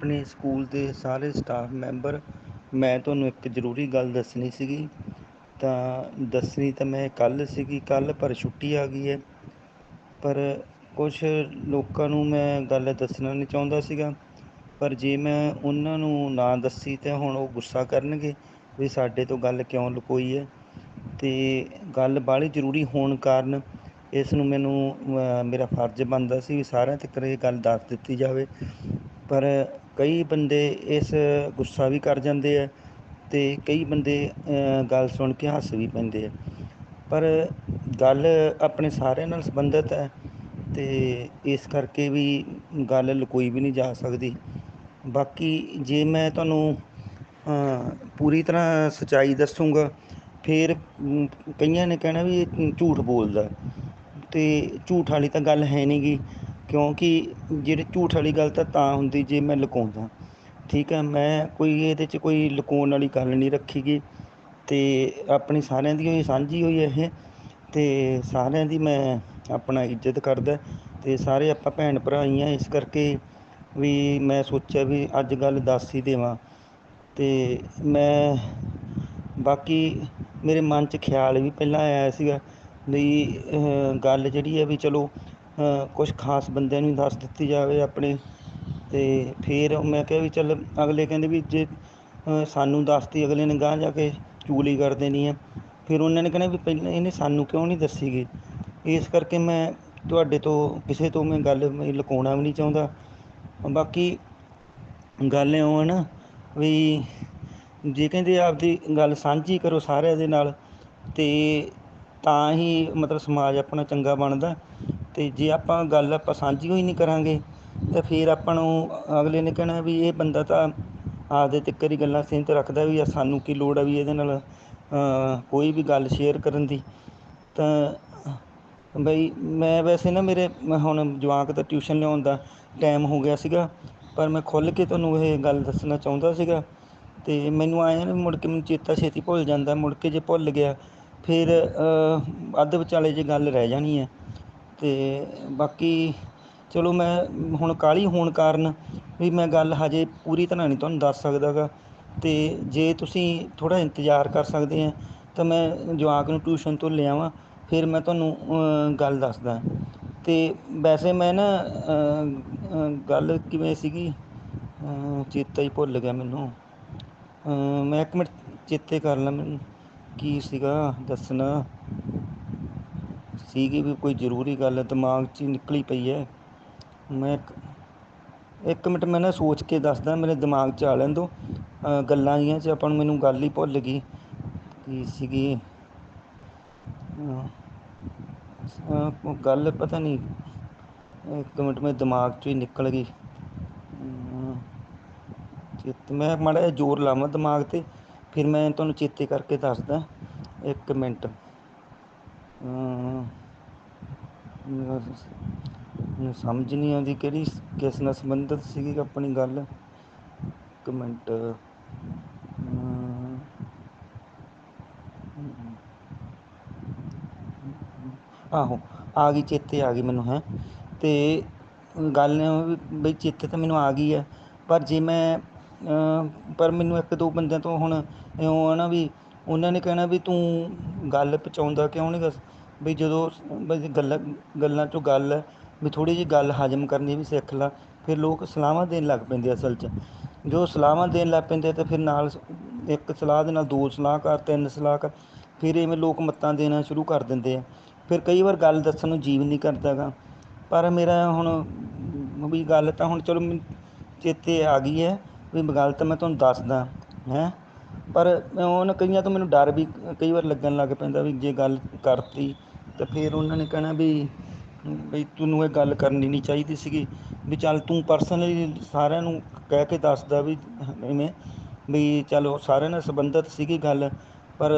ਆਪਣੇ ਸਕੂਲ ਦੇ ਸਾਰੇ ਸਟਾਫ ਮੈਂਬਰ, ਮੈਂ ਤੁਹਾਨੂੰ ਇੱਕ ਜ਼ਰੂਰੀ ਗੱਲ ਦੱਸਣੀ ਸੀਗੀ। ਤਾਂ ਦੱਸਣੀ ਤਾਂ ਮੈਂ ਕੱਲ੍ਹ ਸੀਗੀ, ਕੱਲ੍ਹ ਪਰ ਛੁੱਟੀ ਆ ਗਈ ਹੈ। ਪਰ ਕੁਛ ਲੋਕਾਂ ਨੂੰ ਮੈਂ ਗੱਲ ਦੱਸਣਾ ਨਹੀਂ ਚਾਹੁੰਦਾ ਸੀਗਾ। ਪਰ ਜੇ ਮੈਂ ਉਹਨਾਂ ਨੂੰ ਨਾ ਦੱਸੀ ਤਾਂ ਹੁਣ ਉਹ ਗੁੱਸਾ ਕਰਨਗੇ ਵੀ ਸਾਡੇ ਤੋਂ ਗੱਲ ਕਿਉਂ ਲੁਕੋਈ ਹੈ। ਅਤੇ ਗੱਲ ਬਾਹਲੀ ਜ਼ਰੂਰੀ ਹੋਣ ਕਾਰਨ ਇਸ ਨੂੰ ਮੈਨੂੰ ਮੇਰਾ ਫਰਜ਼ ਬਣਦਾ ਸੀ ਵੀ ਸਾਰਿਆਂ ਤੱਕ ਇਹ ਗੱਲ ਦੱਸ ਦਿੱਤੀ ਜਾਵੇ। ਪਰ ਕਈ ਬੰਦੇ ਇਸ ਗੁੱਸਾ ਵੀ ਕਰ ਜਾਂਦੇ ਆ ਅਤੇ ਕਈ ਬੰਦੇ ਗੱਲ ਸੁਣ ਕੇ ਹੱਸ ਵੀ ਪੈਂਦੇ ਆ। ਪਰ ਗੱਲ ਆਪਣੇ ਸਾਰਿਆਂ ਨਾਲ ਸੰਬੰਧਿਤ ਹੈ ਅਤੇ ਇਸ ਕਰਕੇ ਵੀ ਗੱਲ ਲੁਕੋਈ ਵੀ ਨਹੀਂ ਜਾ ਸਕਦੀ। ਬਾਕੀ ਜੇ ਮੈਂ ਤੁਹਾਨੂੰ ਪੂਰੀ ਤਰ੍ਹਾਂ ਸੱਚਾਈ ਦੱਸੂਗਾ, ਫਿਰ ਕਈਆਂ ਨੇ ਕਹਿਣਾ ਵੀ ਇਹ ਝੂਠ ਬੋਲਦਾ। ਅਤੇ ਝੂਠ ਵਾਲੀ ਤਾਂ ਗੱਲ ਹੈ ਨਹੀਂ ਗੀ ਕਿਉਂਕਿ ਜਿਹੜੇ ਝੂਠ ਵਾਲੀ ਗੱਲ ਤਾਂ ਤਾਂ ਹੁੰਦੀ ਜੇ ਮੈਂ ਲੁਕਾਉਂਦਾ। ਠੀਕ ਹੈ, ਮੈਂ ਕੋਈ ਇਹਦੇ 'ਚ ਕੋਈ ਲੁਕਾਉਣ ਵਾਲੀ ਗੱਲ ਨਹੀਂ ਰੱਖੀ ਗਈ ਅਤੇ ਆਪਣੀ ਸਾਰਿਆਂ ਦੀ ਹੋਈ, ਸਾਂਝੀ ਹੋਈ ਇਹ। ਅਤੇ ਸਾਰਿਆਂ ਦੀ ਮੈਂ ਆਪਣਾ ਇੱਜ਼ਤ ਕਰਦਾ ਅਤੇ ਸਾਰੇ ਆਪਾਂ ਭੈਣ ਭਰਾ ਹੀ ਹਾਂ, ਇਸ ਕਰਕੇ ਵੀ ਮੈਂ ਸੋਚਿਆ ਵੀ ਅੱਜ ਗੱਲ ਦੱਸ ਹੀ ਦੇਵਾਂ। ਅਤੇ ਮੈਂ ਬਾਕੀ ਮੇਰੇ ਮਨ 'ਚ ਖਿਆਲ ਵੀ ਪਹਿਲਾਂ ਆਇਆ ਸੀਗਾ ਵੀ ਗੱਲ ਜਿਹੜੀ ਹੈ ਵੀ ਚਲੋ ਕੁਛ ਖਾਸ ਬੰਦਿਆਂ ਨੂੰ ਦੱਸ ਦਿੱਤੀ ਜਾਵੇ ਆਪਣੇ। ਅਤੇ ਫਿਰ ਮੈਂ ਕਿਹਾ ਵੀ ਚੱਲ ਅਗਲੇ ਕਹਿੰਦੇ ਵੀ ਜੇ ਸਾਨੂੰ ਦੱਸਤੀ ਅਗਲੇ ਨੇ ਅਗਾਂਹ ਜਾ ਕੇ ਚੁਗਲੀ ਕਰ ਦੇਣੀ ਆ। ਫਿਰ ਉਹਨਾਂ ਨੇ ਕਹਿਣਾ ਵੀ ਪਹਿਲਾਂ ਇਹਨੇ ਸਾਨੂੰ ਕਿਉਂ ਨਹੀਂ ਦੱਸੀ ਗੀ? ਇਸ ਕਰਕੇ ਮੈਂ ਤੁਹਾਡੇ ਤੋਂ, ਕਿਸੇ ਤੋਂ ਮੈਂ ਗੱਲ ਲੁਕਾਉਣਾ ਵੀ ਨਹੀਂ ਚਾਹੁੰਦਾ। ਬਾਕੀ ਗੱਲ ਇਉਂ ਹੈ ਨਾ ਵੀ ਜੇ ਕਹਿੰਦੇ ਆਪਦੀ ਗੱਲ ਸਾਂਝੀ ਕਰੋ ਸਾਰਿਆਂ ਦੇ ਨਾਲ ਅਤੇ ਤਾਂ ਹੀ ਮਤਲਬ ਸਮਾਜ ਆਪਣਾ ਚੰਗਾ ਬਣਦਾ। ਅਤੇ ਜੇ ਆਪਾਂ ਗੱਲ ਆਪਾਂ ਸਾਂਝੀ ਹੋਈ ਨਹੀਂ ਕਰਾਂਗੇ, ਤਾਂ ਫਿਰ ਆਪਾਂ ਨੂੰ ਅਗਲੇ ਨੇ ਕਹਿਣਾ ਵੀ ਇਹ ਬੰਦਾ ਤਾਂ ਆਪਦੇ ਤਿੱਕਰ ਹੀ ਗੱਲਾਂ ਸੀਮਤ ਰੱਖਦਾ ਵੀ ਸਾਨੂੰ ਕੀ ਲੋੜ ਆ ਵੀ ਇਹਦੇ ਨਾਲ ਕੋਈ ਵੀ ਗੱਲ ਸ਼ੇਅਰ ਕਰਨ ਦੀ। ਤਾਂ ਬਈ ਮੈਂ ਵੈਸੇ ਨਾ ਮੇਰੇ ਹੁਣ ਜਵਾਕ ਦਾ ਟਿਊਸ਼ਨ ਲਿਆਉਣ ਦਾ ਟਾਈਮ ਹੋ ਗਿਆ ਸੀਗਾ, ਪਰ ਮੈਂ ਖੁੱਲ੍ਹ ਕੇ ਤੁਹਾਨੂੰ ਇਹ ਗੱਲ ਦੱਸਣਾ ਚਾਹੁੰਦਾ ਸੀਗਾ। ਅਤੇ ਮੈਨੂੰ ਆਇਆ ਨਾ ਮੁੜ ਕੇ ਮੈਨੂੰ ਚੇਤਾ ਛੇਤੀ ਭੁੱਲ ਜਾਂਦਾ, ਮੁੜ ਕੇ ਜੇ ਭੁੱਲ ਗਿਆ, ਫਿਰ ਅੱਧ ਵਿਚਾਲੇ ਜੇ ਗੱਲ ਰਹਿ ਜਾਣੀ ਹੈ ਅਤੇ ਬਾਕੀ ਚਲੋ ਮੈਂ ਹੁਣ ਕਾਹਲੀ ਹੋਣ ਕਾਰਨ ਵੀ ਮੈਂ ਗੱਲ ਹਜੇ ਪੂਰੀ ਤਰ੍ਹਾਂ ਨਹੀਂ ਤੁਹਾਨੂੰ ਦੱਸ ਸਕਦਾ ਗਾ ਅਤੇ ਜੇ ਤੁਸੀਂ ਥੋੜ੍ਹਾ ਇੰਤਜ਼ਾਰ ਕਰ ਸਕਦੇ ਹੈ ਤਾਂ ਮੈਂ ਜਵਾਕ ਨੂੰ ਟਿਊਸ਼ਨ ਤੋਂ ਲਿਆਵਾਂ ਫਿਰ ਮੈਂ ਤੁਹਾਨੂੰ ਗੱਲ ਦੱਸਦਾ। ਅਤੇ ਵੈਸੇ ਮੈਂ ਨਾ ਗੱਲ ਕਿਵੇਂ ਸੀਗੀ? ਚੇਤਾ ਹੀ ਭੁੱਲ ਗਿਆ ਮੈਨੂੰ। ਮੈਂ ਇੱਕ ਮਿੰਟ ਚੇਤੇ ਕਰ ਲਾਂ ਮੈਨੂੰ, ਕੀ ਸੀਗਾ ਦੱਸਣਾ। ਸੀਗੀ ਵੀ ਕੋਈ ਜ਼ਰੂਰੀ ਗੱਲ, ਦਿਮਾਗ 'ਚ ਹੀ ਨਿਕਲੀ ਪਈ ਹੈ। ਮੈਂ ਇੱਕ ਮਿੰਟ ਮੈਂ ਨਾ ਸੋਚ ਕੇ ਦੱਸਦਾ, ਮੇਰੇ ਦਿਮਾਗ 'ਚ ਆ ਲੈਣ ਦਿਓ ਗੱਲਾਂ ਜੀਆਂ 'ਚ ਆਪਾਂ ਨੂੰ ਮੈਨੂੰ ਗੱਲ ਹੀ ਭੁੱਲ ਗਈ ਕੀ ਸੀਗੀ ਗੱਲ ਪਤਾ ਨਹੀਂ, ਇੱਕ ਮਿੰਟ ਮੇਰੇ ਦਿਮਾਗ 'ਚੋਂ ਹੀ ਨਿਕਲ ਗਈ। ਚੇਤੇ, ਮੈਂ ਮਾੜਾ ਜਿਹਾ ਜ਼ੋਰ ਲਾਵਾਂ ਦਿਮਾਗ 'ਤੇ, ਫਿਰ ਮੈਂ ਤੁਹਾਨੂੰ ਚੇਤੇ ਕਰਕੇ ਦੱਸਦਾ। ਇੱਕ ਮਿੰਟ। ਮੈਨੂੰ ਸਮਝ ਨਹੀਂ ਆਉਂਦੀ ਕਿਹੜੀ ਕਿਸ ਨਾਲ ਸੰਬੰਧਿਤ ਸੀਗੀ ਆਪਣੀ ਗੱਲ। ਇੱਕ ਮਿੰਟ। ਆਹੋ, ਆ ਗਈ, ਚੇਤੇ ਆ ਗਈ ਮੈਨੂੰ, ਹੈ। ਅਤੇ ਗੱਲ ਵੀ ਬਈ ਚੇਤੇ ਤਾਂ ਮੈਨੂੰ ਆ ਗਈ ਹੈ ਪਰ ਜੇ ਮੈਂ ਪਰ ਮੈਨੂੰ ਇੱਕ ਦੋ ਬੰਦਿਆਂ ਤੋਂ ਹੁਣ ਇਉਂ ਆ ਨਾ ਵੀ ਉਹਨਾਂ ਨੇ ਕਹਿਣਾ ਵੀ ਤੂੰ ਗੱਲ ਪਹੁੰਚਾਉਂਦਾ ਕਿਉਂ ਨਹੀਂ ਗਾ ਵੀ ਜਦੋਂ ਬਈ ਗੱਲਾਂ ਗੱਲਾਂ 'ਚੋਂ ਗੱਲ ਹੈ, ਵੀ ਥੋੜ੍ਹੀ ਜਿਹੀ ਗੱਲ ਹਜ਼ਮ ਕਰਨੀ ਵੀ ਸਿੱਖ ਲਾ, ਫਿਰ ਲੋਕ ਸਲਾਹਾਂ ਦੇਣ ਲੱਗ ਪੈਂਦੇ ਅਸਲ 'ਚ। ਜੋ ਸਲਾਹਾਂ ਦੇਣ ਲੱਗ ਪੈਂਦੇ ਤਾਂ ਫਿਰ ਨਾਲ ਇੱਕ ਸਲਾਹ ਦੇ ਨਾਲ ਦੋ ਸਲਾਹਕਾਰ, ਤਿੰਨ ਸਲਾਹਕਾਰ, ਫਿਰ ਇਵੇਂ ਲੋਕ ਮੱਤਾਂ ਦੇਣਾ ਸ਼ੁਰੂ ਕਰ ਦਿੰਦੇ ਆ। ਫਿਰ ਕਈ ਵਾਰ ਗੱਲ ਦੱਸਣ ਨੂੰ ਜੀਵ ਨਹੀਂ ਕਰਦਾ ਗਾ। ਪਰ ਮੇਰਾ ਹੁਣ ਵੀ ਗੱਲ ਤਾਂ ਹੁਣ ਚਲੋ ਚੇਤੇ ਆ ਗਈ ਹੈ, ਵੀ ਗੱਲ ਤਾਂ ਮੈਂ ਤੁਹਾਨੂੰ ਦੱਸਦਾ, ਹੈਂ। ਪਰ ਉਹਨਾਂ ਕਈਆਂ ਤੋਂ ਮੈਨੂੰ ਡਰ ਵੀ ਕਈ ਵਾਰ ਲੱਗਣ ਲੱਗ ਪੈਂਦਾ ਵੀ ਜੇ ਗੱਲ ਕਰਤੀ ਤਾਂ ਫਿਰ ਉਹਨਾਂ ਨੇ ਕਹਿਣਾ ਵੀ ਬਈ ਤੈਨੂੰ ਇਹ ਗੱਲ ਕਰਨੀ ਨਹੀਂ ਚਾਹੀਦੀ ਸੀਗੀ। ਵੀ ਚੱਲ ਤੂੰ ਪਰਸਨਲੀ ਸਾਰਿਆਂ ਨੂੰ ਕਹਿ ਕੇ ਦੱਸਦਾ ਵੀ ਇਵੇਂ ਵੀ ਚਲੋ ਸਾਰਿਆਂ ਨਾਲ ਸੰਬੰਧਿਤ ਸੀਗੀ ਗੱਲ, ਪਰ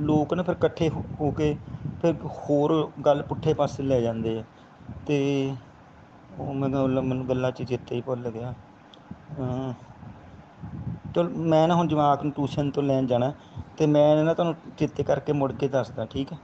ਲੋਕ ਨਾ ਫਿਰ ਇਕੱਠੇ ਹੋ ਕੇ ਫਿਰ ਹੋਰ ਗੱਲ ਪੁੱਠੇ ਪਾਸੇ ਲੈ ਜਾਂਦੇ ਆ। ਅਤੇ ਉਹ ਮੈਂ ਮੈਨੂੰ ਗੱਲਾਂ 'ਚ ਚੇਤੇ ਹੀ ਭੁੱਲ ਗਿਆ। ਚਲ ਮੈਂ ਨਾ ਹੁਣ ਜਵਾਕ ਨੂੰ ਟਿਊਸ਼ਨ ਤੋਂ ਲੈਣ ਜਾਣਾ ਅਤੇ ਮੈਂ ਨਾ ਤੁਹਾਨੂੰ ਚੇਤੇ ਕਰਕੇ ਮੁੜ ਕੇ ਦੱਸਦਾ, ਠੀਕ ਹੈ